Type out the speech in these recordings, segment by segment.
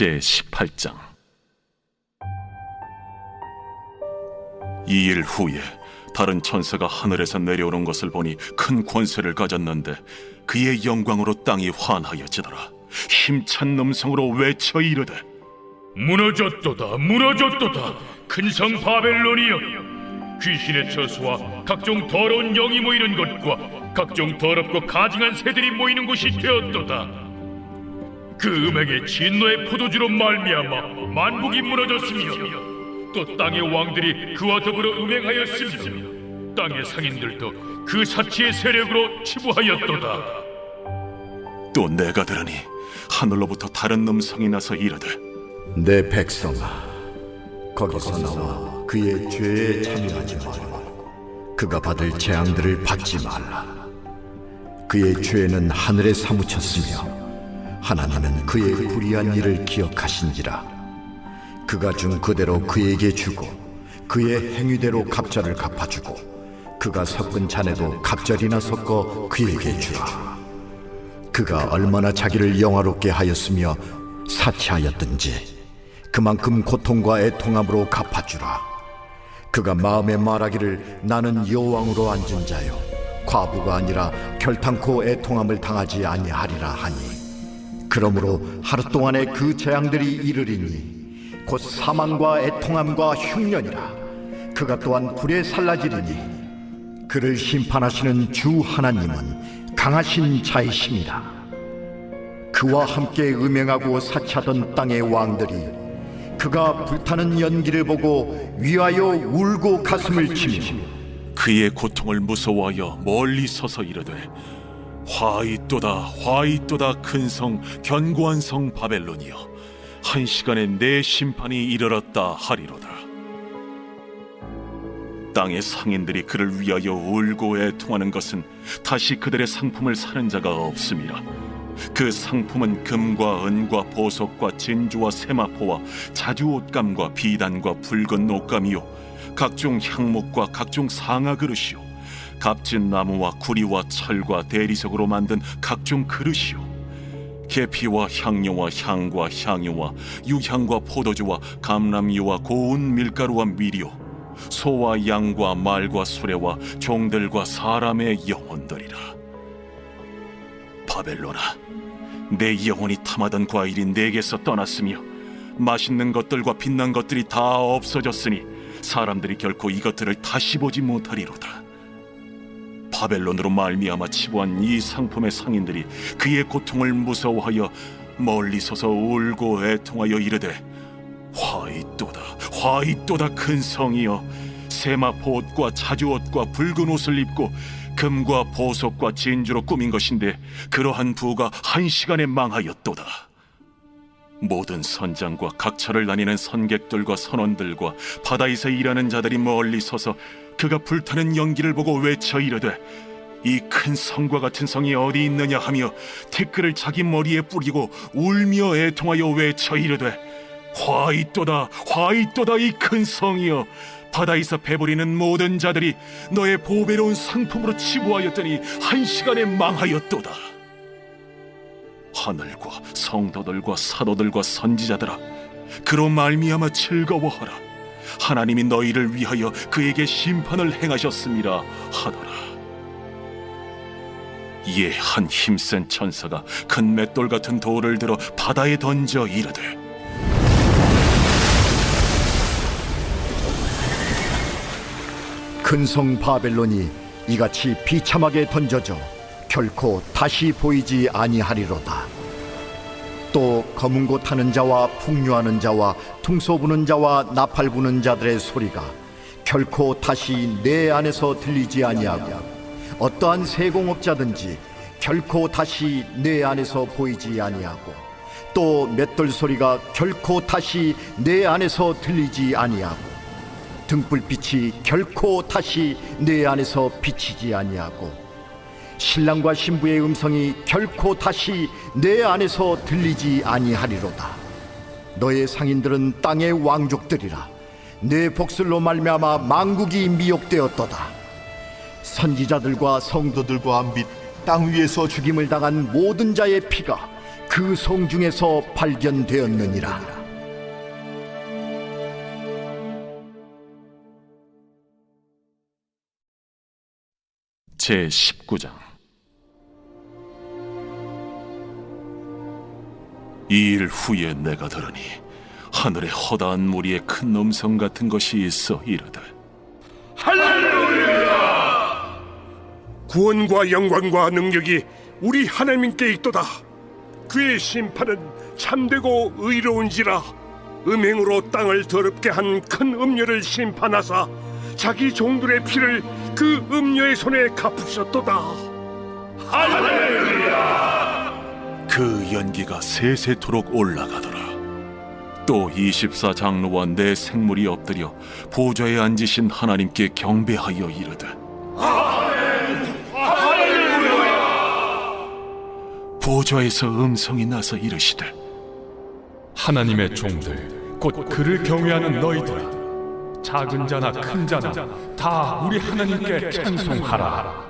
제 18장. 이 일 후에 다른 천사가 하늘에서 내려오는 것을 보니 큰 권세를 가졌는데 그의 영광으로 땅이 환하여지더라. 힘찬 음성으로 외쳐 이르되 무너졌도다 무너졌도다 큰 성 바벨론이여. 귀신의 처소와 각종 더러운 영이 모이는 곳과 각종 더럽고 가증한 새들이 모이는 곳이 되었도다 그 음행의 진노의 포도주로 말미암아 만국이 무너졌으며 또 땅의 왕들이 그와 더불어 음행하였으며 땅의 상인들도 그 사치의 세력으로 치부하였도다. 또 내가 들으니 하늘로부터 다른 음성이 나서 이르되 내 백성아 거기서 나와 그의 죄에 참여하지 말고 그가 받을 재앙들을 받지 말라. 그의 죄는 하늘에 사무쳤으며 하나님은 그의 불의한 일을 기억하신지라. 그가 준 그대로 그에게 주고 그의 행위대로 갑절을 갚아주고 그가 섞은 잔에도 갑절이나 섞어 그에게 주라. 그가 얼마나 자기를 영화롭게 하였으며 사치하였든지 그만큼 고통과 애통함으로 갚아주라. 그가 마음에 말하기를 나는 여왕으로 앉은 자요. 과부가 아니라 결탄코 애통함을 당하지 아니하리라 하니 그러므로 하루 동안에 그 재앙들이 이르리니 곧 사망과 애통함과 흉년이라 그가 또한 불에 살라지리니 그를 심판하시는 주 하나님은 강하신 자이십니다. 그와 함께 음행하고 사치하던 땅의 왕들이 그가 불타는 연기를 보고 위하여 울고 가슴을 치며 그의 고통을 무서워하여 멀리 서서 이르되 화이또다 화이또다 큰 성 견고한 성 바벨론이여 한 시간에 내 심판이 이르렀다 하리로다. 땅의 상인들이 그를 위하여 울고 애통하는 것은 다시 그들의 상품을 사는 자가 없음이라. 그 상품은 금과 은과 보석과 진주와 세마포와 자주 옷감과 비단과 붉은 옷감이요. 각종 향목과 각종 상아 그릇이요 값진 나무와 구리와 철과 대리석으로 만든 각종 그릇이요. 계피와 향료와 향과 향유와 유향과 포도주와 감람유와 고운 밀가루와 미리요. 소와 양과 말과 수레와 종들과 사람의 영혼들이라. 바벨로나 내 영혼이 탐하던 과일이 내게서 떠났으며 맛있는 것들과 빛난 것들이 다 없어졌으니 사람들이 결코 이것들을 다시 보지 못하리로다 바벨론으로 말미암아 치부한 이 상품의 상인들이 그의 고통을 무서워하여 멀리 서서 울고 애통하여 이르되 화이또다 화이또다 큰 성이여. 세마포 옷과 자주 옷과 붉은 옷을 입고 금과 보석과 진주로 꾸민 것인데 그러한 부가 한 시간에 망하였도다. 모든 선장과 각처를 다니는 선객들과 선원들과 바다에서 일하는 자들이 멀리 서서 그가 불타는 연기를 보고 외쳐 이르되 이 큰 성과 같은 성이 어디 있느냐 하며 티끌을 자기 머리에 뿌리고 울며 애통하여 외쳐 이르되 화이또다 화이또다 이 큰 성이여. 바다에서 배부리는 모든 자들이 너의 보배로운 상품으로 치부하였더니 한 시간에 망하였도다. 하늘과 성도들과 사도들과 선지자들아 그로 말미암아 즐거워하라 하나님이 너희를 위하여 그에게 심판을 행하셨습니다 하더라 이에 한 힘센 천사가 큰 맷돌 같은 돌을 들어 바다에 던져 이르되 큰 성 바벨론이 이같이 비참하게 던져져 결코 다시 보이지 아니하리로다. 또 검은 곳 타는 자와 풍류하는 자와 퉁소 부는 자와 나팔 부는 자들의 소리가 결코 다시 내 안에서 들리지 아니하고 어떠한 세공업자든지 결코 다시 내 안에서 보이지 아니하고 또 맷돌 소리가 결코 다시 내 안에서 들리지 아니하고 등불빛이 결코 다시 내 안에서 비치지 아니하고 신랑과 신부의 음성이 결코 다시 내 안에서 들리지 아니하리로다. 너의 상인들은 땅의 왕족들이라. 내 복술로 말미암아 망국이 미혹되었도다. 선지자들과 성도들과 및 땅 위에서 죽임을 당한 모든 자의 피가 그 성 중에서 발견되었느니라. 제 19장 이 일 후에 내가 들으니 하늘에 허다한 무리의 큰 음성 같은 것이 있어 이르되 구원과 영광과 능력이 우리 하나님께 있도다. 그의 심판은 참되고 의로운지라 음행으로 땅을 더럽게 한 큰 음녀를 심판하사 자기 종들의 피를 그 음녀의 손에 갚으셨도다. 그 연기가 세세토록 올라가더라. 또 24장로와 내 생물이 엎드려 보좌에 앉으신 하나님께 경배하여 이르되 보좌에서 음성이 나서 이르시되 하나님의 종들 곧 그를 경외하는 너희들아 작은 자나 큰 자나 다 우리 하나님께 찬송하라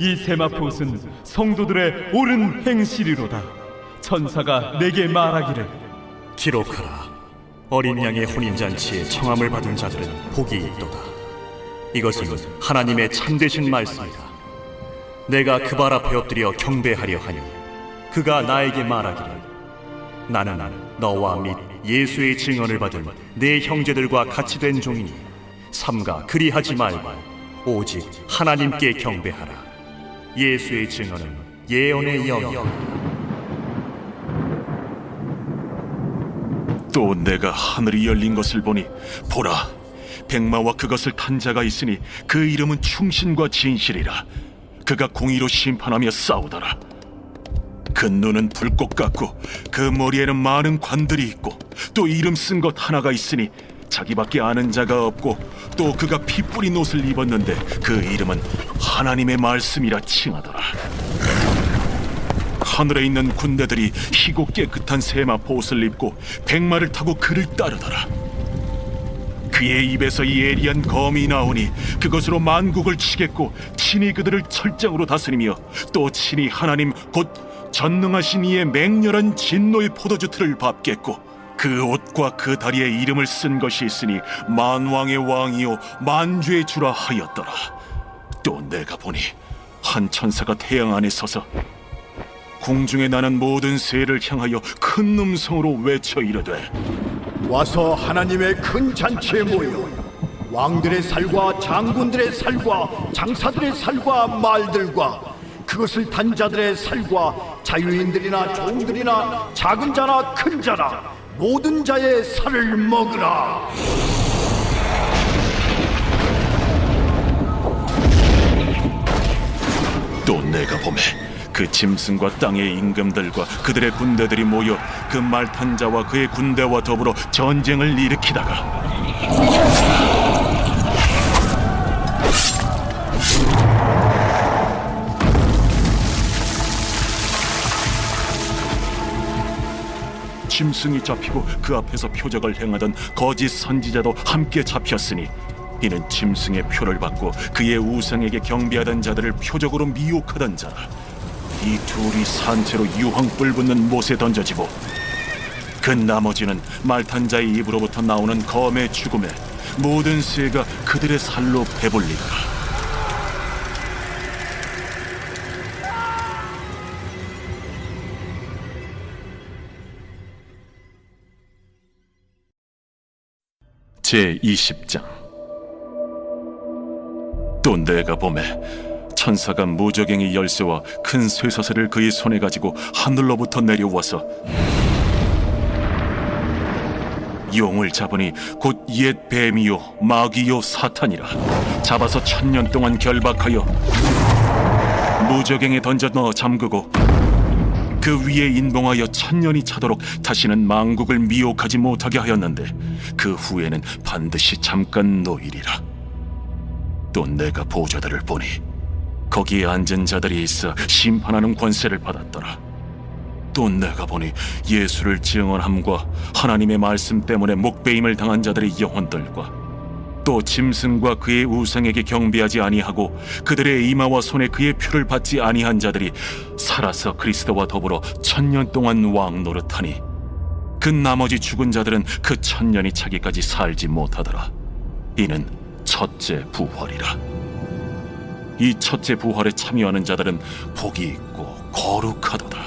이 세마포옷은 성도들의 옳은 행실이로다 천사가 내게 말하기를 기록하라. 어린 양의 혼인잔치에 청함을 받은 자들은 복이 있도다. 이것은 하나님의 참되신 말씀이다. 내가 그 발 앞에 엎드려 경배하려 하니 그가 나에게 말하기를 나는 너와 및 예수의 증언을 받은 내 형제들과 같이 된 종이니 삼가 그리하지 말고 오직 하나님께 경배하라. 예수의 증언은 예언의 영이다. 또 내가 하늘이 열린 것을 보니 보라 백마와 그것을 탄 자가 있으니 그 이름은 충신과 진실이라 그가 공의로 심판하며 싸우더라 그 눈은 불꽃 같고 그 머리에는 많은 관들이 있고 또 이름 쓴 것 하나가 있으니 자기밖에 아는 자가 없고 또 그가 피 뿌린 옷을 입었는데 그 이름은 하나님의 말씀이라 칭하더라 하늘에 있는 군대들이 희고 깨끗한 세마포 옷을 입고 백마를 타고 그를 따르더라. 그의 입에서 예리한 검이 나오니 그것으로 만국을 치겠고 친히 그들을 철장으로 다스리며 또 친히 하나님 곧 전능하신 이의 맹렬한 진노의 포도주 틀을 밟겠고 그 옷과 그 다리에 이름을 쓴 것이 있으니 만왕의 왕이요 만주의 주라 하였더라. 또 내가 보니 한 천사가 태양 안에 서서 공중에 나는 모든 새를 향하여 큰 음성으로 외쳐 이르되 와서 하나님의 큰 잔치에 모여 왕들의 살과 장군들의 살과 장사들의 살과 말들과 그것을 단 자들의 살과 자유인들이나 종들이나 작은 자나 큰 자나 모든 자의 살을 먹으라. 또 내가 보매 그 짐승과 땅의 임금들과 그들의 군대들이 모여 그 말탄 자와 그의 군대와 더불어 전쟁을 일으키다가 짐승이 잡히고 그 앞에서 표적을 행하던 거짓 선지자도 함께 잡혔으니 이는 짐승의 표를 받고 그의 우상에게 경배하던 자들을 표적으로 미혹하던 자라. 이 둘이 산채로 유황불 붙는 못에 던져지고 그 나머지는 말탄 자의 입으로부터 나오는 검의 죽음에 모든 새가 그들의 살로 배불리더라 제 20장. 또 내가 보매 천사가 무저갱이 열쇠와 큰 쇠사슬을 그의 손에 가지고 하늘로부터 내려와서 용을 잡으니 곧 옛 뱀이요 마귀요 사탄이라 잡아서 천년 동안 결박하여 무저갱에 던져 넣어 잠그고 그그 위에 인봉하여 천년이 차도록 다시는 망국을 미혹하지 못하게 하였는데 그 후에는 반드시 잠깐 노일이라. 또 내가 보좌들을 보니 거기에 앉은 자들이 있어 심판하는 권세를 받았더라. 또 내가 보니 예수를 증언함과 하나님의 말씀 때문에 목배임을 당한 자들의 영혼들과 또 짐승과 그의 우상에게 경배하지 아니하고 그들의 이마와 손에 그의 표를 받지 아니한 자들이 살아서 그리스도와 더불어 천년 동안 왕 노릇하니 그 나머지 죽은 자들은 그 천년이 차기까지 살지 못하더라. 이는 첫째 부활이라. 이 첫째 부활에 참여하는 자들은 복이 있고 거룩하도다.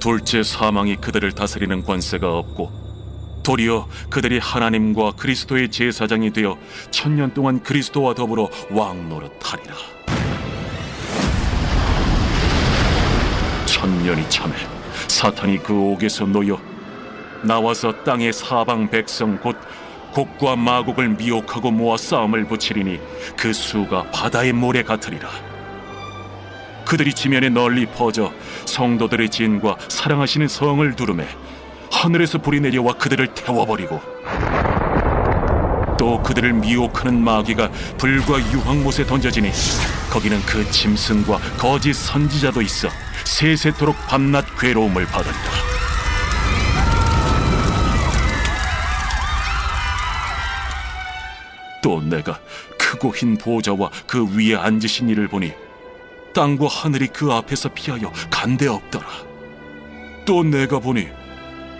둘째 사망이 그들을 다스리는 권세가 없고 도리어 그들이 하나님과 그리스도의 제사장이 되어 천년 동안 그리스도와 더불어 왕 노릇하리라. 천년이 참에 사탄이 그 옥에서 놓여 나와서 땅의 사방 백성 곧 곡과 마곡을 미혹하고 모아 싸움을 붙이리니 그 수가 바다의 모래 같으리라. 그들이 지면에 널리 퍼져 성도들의 진과 사랑하시는 성을 두르매 하늘에서 불이 내려와 그들을 태워버리고 또 그들을 미혹하는 마귀가 불과 유황못에 던져지니 거기는 그 짐승과 거짓 선지자도 있어 세세토록 밤낮 괴로움을 받으리라 또 내가 크고 흰 보좌와 그 위에 앉으신 이를 보니 땅과 하늘이 그 앞에서 피하여 간데 없더라. 또 내가 보니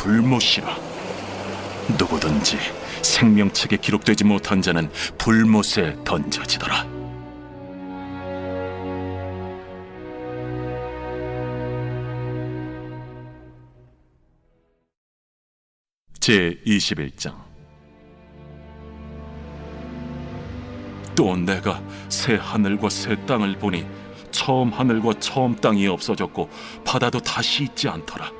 불못이라. 누구든지 생명책에 기록되지 못한 자는 불못에 던져지더라. 제 21장. 또 내가 새 하늘과 새 땅을 보니 처음 하늘과 처음 땅이 없어졌고 바다도 다시 있지 않더라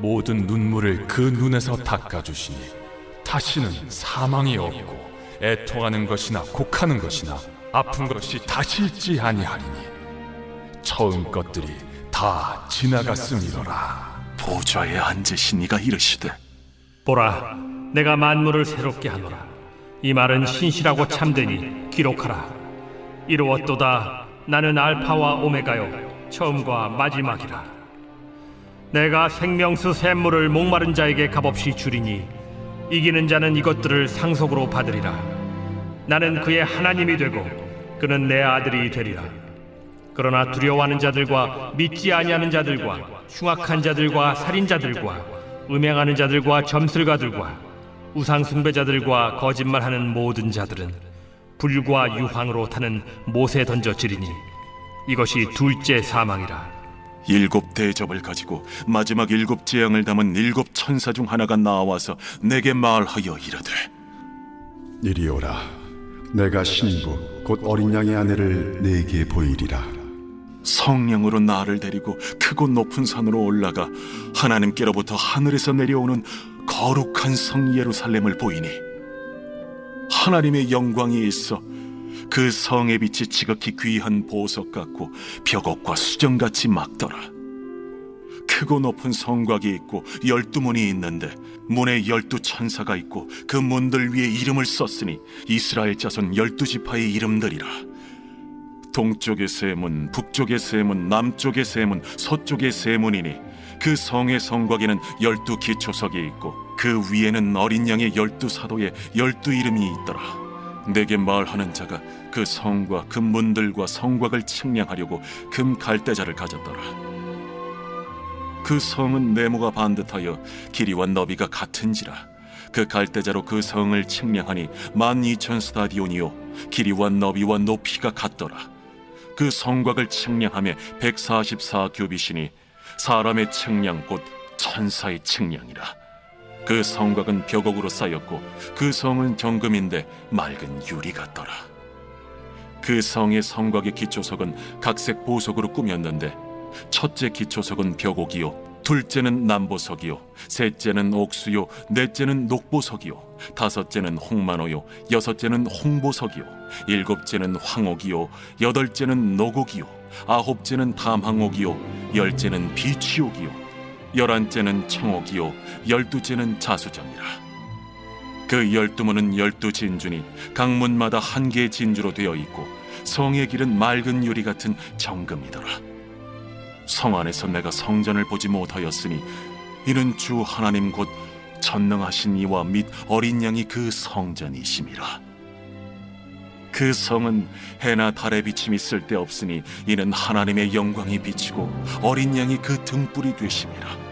모든 눈물을 그 눈에서 닦아주시니 다시는 사망이 없고 애통하는 것이나 곡하는 것이나 아픈 것이 다시 있지 아니하리니 처음 것들이 다 지나갔음이로라. 보좌에 앉으신 이가 이르시되 보라, 내가 만물을 새롭게 하노라. 이 말은 신실하고 참되니 기록하라. 이루었도다. 나는 알파와 오메가요, 처음과 마지막이라. 내가 생명수 샘물을 목마른 자에게 값없이 주리니 이기는 자는 이것들을 상속으로 받으리라. 나는 그의 하나님이 되고 그는 내 아들이 되리라. 그러나 두려워하는 자들과 믿지 아니하는 자들과 흉악한 자들과 살인자들과 음행하는 자들과 점술가들과 우상 숭배자들과 거짓말하는 모든 자들은 불과 유황으로 타는 못에 던져지리니 이것이 둘째 사망이라. 일곱 대접을 가지고 마지막 일곱 재앙을 담은 일곱 천사 중 하나가 나와서 내게 말하여 이르되 이리 오라. 내가 신부 곧 어린 양의 아내를 네게 보이리라. 성령으로 나를 데리고 크고 높은 산으로 올라가 하나님께로부터 하늘에서 내려오는 거룩한 성 예루살렘을 보이니 하나님의 영광이 있어 그 성의 빛이 지극히 귀한 보석 같고 벽옥과 수정같이 막더라 크고 높은 성곽이 있고 열두 문이 있는데 문에 열두 천사가 있고 그 문들 위에 이름을 썼으니 이스라엘 자손 열두 지파의 이름들이라 동쪽의 세 문, 북쪽의 세 문, 남쪽의 세 문, 서쪽의 세 문이니 그 성의 성곽에는 열두 기초석이 있고 그 위에는 어린 양의 열두 사도의 열두 이름이 있더라. 내게 말하는 자가 그 성과 그 문들과 성곽을 측량하려고 금 갈대자를 가졌더라. 그 성은 네모가 반듯하여 길이와 너비가 같은지라. 그 갈대자로 그 성을 측량하니 만 이천 스타디온이요 길이와 너비와 높이가 같더라. 그 성곽을 측량하며 백사십사 규빗이니 사람의 측량 곧 천사의 측량이라. 그 성곽은 벽옥으로 쌓였고 그 성은 정금인데 맑은 유리 같더라 그 성의 성곽의 기초석은 각색 보석으로 꾸몄는데 첫째 기초석은 벽옥이요 둘째는 남보석이요 셋째는 옥수요 넷째는 녹보석이요 다섯째는 홍만호요 여섯째는 홍보석이요 일곱째는 황옥이요 여덟째는 노곡이요 아홉째는 담항옥이요 열째는 비취옥이요 열한째는 청옥이요 열두째는 자수정이라 그 열두 문은 열두 진주니 각 문마다 한 개의 진주로 되어 있고 성의 길은 맑은 유리 같은 정금이더라. 성 안에서 내가 성전을 보지 못하였으니 이는 주 하나님 곧 전능하신 이와 및 어린 양이 그 성전이심이라. 그 성은 해나 달의 비침이 쓸데없으니 이는 하나님의 영광이 비치고 어린 양이 그 등불이 되심이라.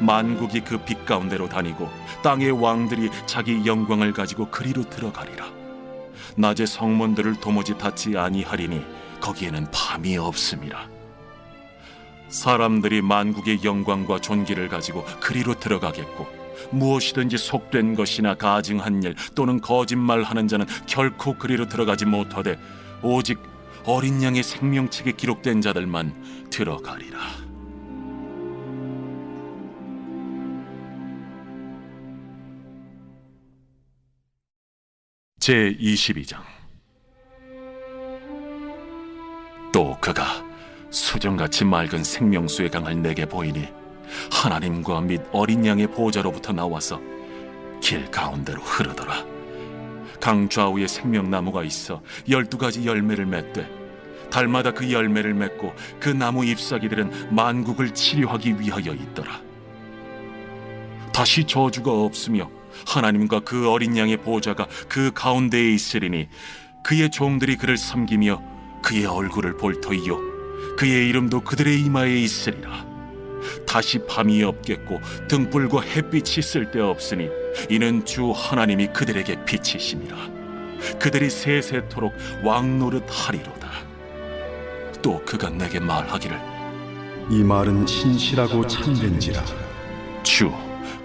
만국이 그 빛 가운데로 다니고 땅의 왕들이 자기 영광을 가지고 그리로 들어가리라. 낮에 성문들을 도무지 닫지 아니하리니 거기에는 밤이 없음이라. 사람들이 만국의 영광과 존귀를 가지고 그리로 들어가겠고 무엇이든지 속된 것이나 가증한 일 또는 거짓말하는 자는 결코 그리로 들어가지 못하되 오직 어린 양의 생명책에 기록된 자들만 들어가리라. 제 22장. 또 그가 수정같이 맑은 생명수의 강을 내게 보이니 하나님과 및 어린 양의 보좌로부터 나와서 길 가운데로 흐르더라. 강 좌우에 생명나무가 있어 열두 가지 열매를 맺되 달마다 그 열매를 맺고 그 나무 잎사귀들은 만국을 치료하기 위하여 있더라. 다시 저주가 없으며 하나님과 그 어린 양의 보좌가 그 가운데에 있으리니 그의 종들이 그를 섬기며 그의 얼굴을 볼 터이요 그의 이름도 그들의 이마에 있으리라. 다시 밤이 없겠고 등불과 햇빛이 쓸데없으니 이는 주 하나님이 그들에게 빛이심이라. 그들이 세세토록 왕노릇 하리로다. 또 그가 내게 말하기를 이 말은 신실하고 참된지라. 주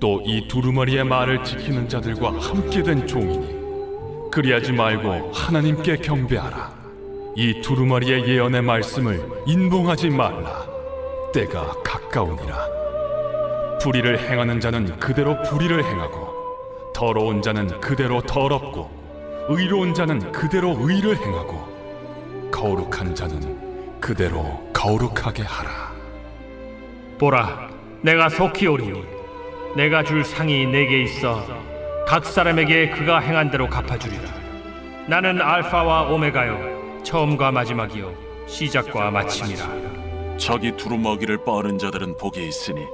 또 이 두루마리의 말을 지키는 자들과 함께 된 종이니 그리하지 말고 하나님께 경배하라. 이 두루마리의 예언의 말씀을 인봉하지 말라. 때가 가까우니라. 불의를 행하는 자는 그대로 불의를 행하고 더러운 자는 그대로 더럽고 의로운 자는 그대로 의를 행하고 거룩한 자는 그대로 거룩하게 하라. 보라, 내가 속히 오리니 내가 줄 상이 내게 있어 각 사람에게 그가 행한 대로 갚아주리라. 나는 알파와 오메가요, 처음과 마지막이요, 시작과 마침이라. 자기 두루마기를 빠는 자들은 복이 있으니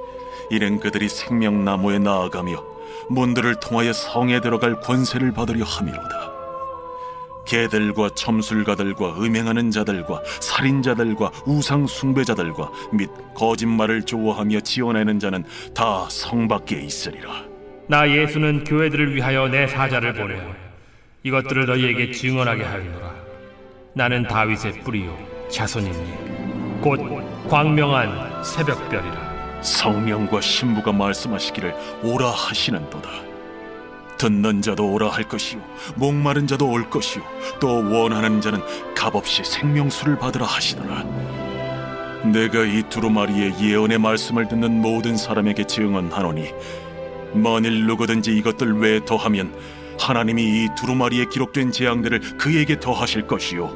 이는 그들이 생명나무에 나아가며 문들을 통하여 성에 들어갈 권세를 받으려 함이로다. 개들과 첨술가들과 음행하는 자들과 살인자들과 우상 숭배자들과 및 거짓말을 좋아하며 지어내는 자는 다 성 밖에 있으리라. 나 예수는 교회들을 위하여 내 사자를 보내어 이것들을 너희에게 증언하게 하였노라. 나는 다윗의 뿌리요 자손이니 곧 광명한 새벽별이라. 성령과 신부가 말씀하시기를 오라 하시는도다. 듣는 자도 오라 할 것이요. 목마른 자도 올 것이요. 또 원하는 자는 값없이 생명수를 받으라 하시더라. 내가 이 두루마리의 예언의 말씀을 듣는 모든 사람에게 증언하노니 만일 누구든지 이것들 외에 더하면 하나님이 이 두루마리에 기록된 재앙들을 그에게 더하실 것이요.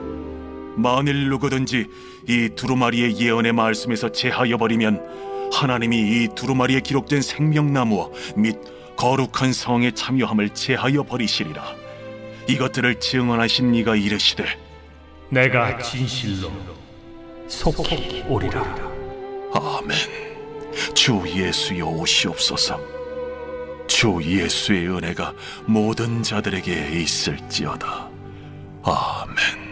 만일 누구든지 이 두루마리의 예언의 말씀에서 제하여 버리면 하나님이 이 두루마리에 기록된 생명나무와 및 거룩한 성에 참여함을 제하여 버리시리라 이것들을 증언하신 이가 이르시되 내가 진실로 속히 오리라. 아멘. 주 예수여 오시옵소서. 주 예수의 은혜가 모든 자들에게 있을지어다. 아멘.